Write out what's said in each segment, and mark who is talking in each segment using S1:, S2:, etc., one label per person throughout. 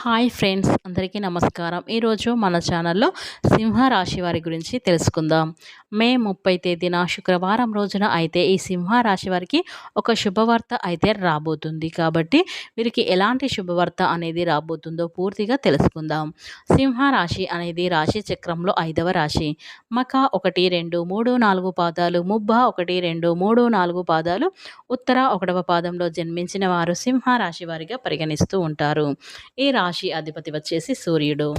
S1: Hi friends అందరికీ నమస్కారం. ఈరోజు మన ఛానల్లో సింహరాశి వారి గురించి తెలుసుకుందాం. మే ముప్పై తేదీన శుక్రవారం రోజున అయితే ఈ సింహరాశి వారికి ఒక శుభవార్త అయితే రాబోతుంది. కాబట్టి వీరికి ఎలాంటి శుభవార్త అనేది రాబోతుందో పూర్తిగా తెలుసుకుందాం. సింహరాశి అనేది రాశి చక్రంలో ఐదవ రాశి. మక ఒకటి రెండు మూడు నాలుగు పాదాలు ముబ్బ ఒకటి రెండు మూడు నాలుగు పాదాలు ఉత్తర ఒకటవ పాదంలో జన్మించిన వారు సింహరాశి వారిగా పరిగణిస్తూ ఉంటారు. ఈ రాశి రాశి అధిపతి వచ్చేసి సూర్యుడు.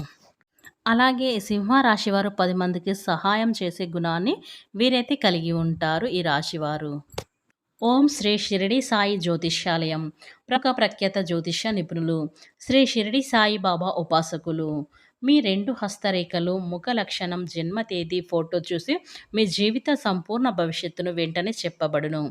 S1: అలాగే సింహరాశి వారు పది మందికి సహాయం చేసే గుణాన్ని వీరైతే కలిగి ఉంటారు ఈ రాశివారు ఓం శ్రీ షిరిడి సాయి జ్యోతిష్యాలయం. ప్రక ప్రఖ్యాత జ్యోతిష్య నిపుణులు. శ్రీ షిరిడి సాయి బాబా ఉపాసకులు. మీ రెండు హస్తరేఖలు ముఖ లక్షణం జన్మ తేదీ ఫోటో చూసి మీ జీవిత సంపూర్ణ భవిష్యత్తును వెంటనే చెప్పబడును.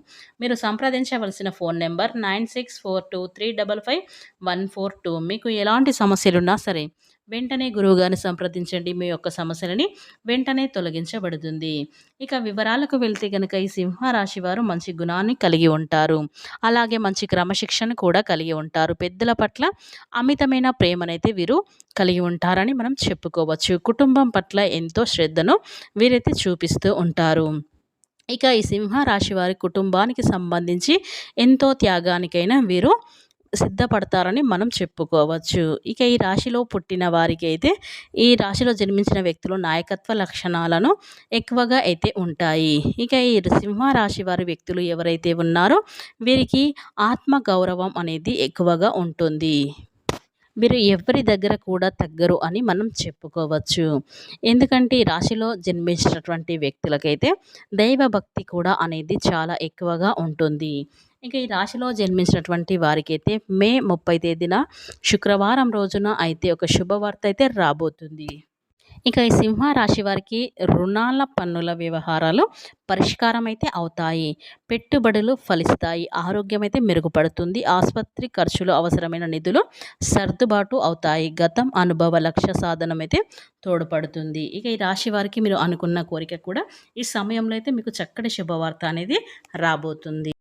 S1: మీరు సంప్రదించవలసిన phone number nine six four two three double five one four two. మీకు ఎలాంటి సమస్యలున్నా సరే వెంటనే గురువుగారిని సంప్రదించండి మీ యొక్క సమస్యలని వెంటనే తొలగించబడుతుంది. ఇక వివరాలకు వెళ్తే కనుక ఈ సింహరాశి వారు మంచి గుణాన్ని కలిగి ఉంటారు. అలాగే మంచి క్రమశిక్షణ కూడా కలిగి ఉంటారు. పెద్దల పట్ల అమితమైన ప్రేమనైతే వీరు కలిగి ఉంటారని మనం చెప్పుకోవచ్చు. కుటుంబం పట్ల ఎంతో శ్రద్ధను వీరైతే చూపిస్తూ ఉంటారు. ఇక ఈ సింహరాశి వారి కుటుంబానికి సంబంధించి ఎంతో త్యాగానికైనా వీరు సిద్ధపడతారని మనం చెప్పుకోవచ్చు. ఇక ఈ రాశిలో పుట్టిన వారికి అయితే ఈ రాశిలో జన్మించిన వ్యక్తులు నాయకత్వ లక్షణాలను ఎక్కువగా అయితే ఉంటాయి. ఇక ఈ సింహ రాశి వారి వ్యక్తులు ఎవరైతే ఉన్నారో వీరికి ఆత్మ గౌరవం అనేది ఎక్కువగా ఉంటుంది. వీరు ఎవరి దగ్గర కూడా తగ్గరు అని మనం చెప్పుకోవచ్చు. ఎందుకంటే ఈ రాశిలో జన్మించినటువంటి వ్యక్తులకైతే దైవభక్తి కూడా అనేది చాలా ఎక్కువగా ఉంటుంది. ఇక ఈ రాశిలో జన్మించినటువంటి వారికైతే మే ముప్పై తేదీన శుక్రవారం రోజున అయితే ఒక శుభవార్త అయితే రాబోతుంది. ఇక ఈ సింహ రాశి వారికి రుణాల పన్నుల వ్యవహారాలు పరిష్కారం అయితే అవుతాయి. పెట్టుబడులు ఫలిస్తాయి. ఆరోగ్యం అయితే మెరుగుపడుతుంది. ఆసుపత్రి ఖర్చులు అవసరమైన నిధులు సర్దుబాటు అవుతాయి. గతం అనుభవ లక్ష్య సాధనం అయితే తోడ్పడుతుంది. ఇక ఈ రాశి వారికి మీరు అనుకున్న కోరిక కూడా ఈ సమయంలో అయితే మీకు చక్కటి శుభవార్త అనేది రాబోతుంది.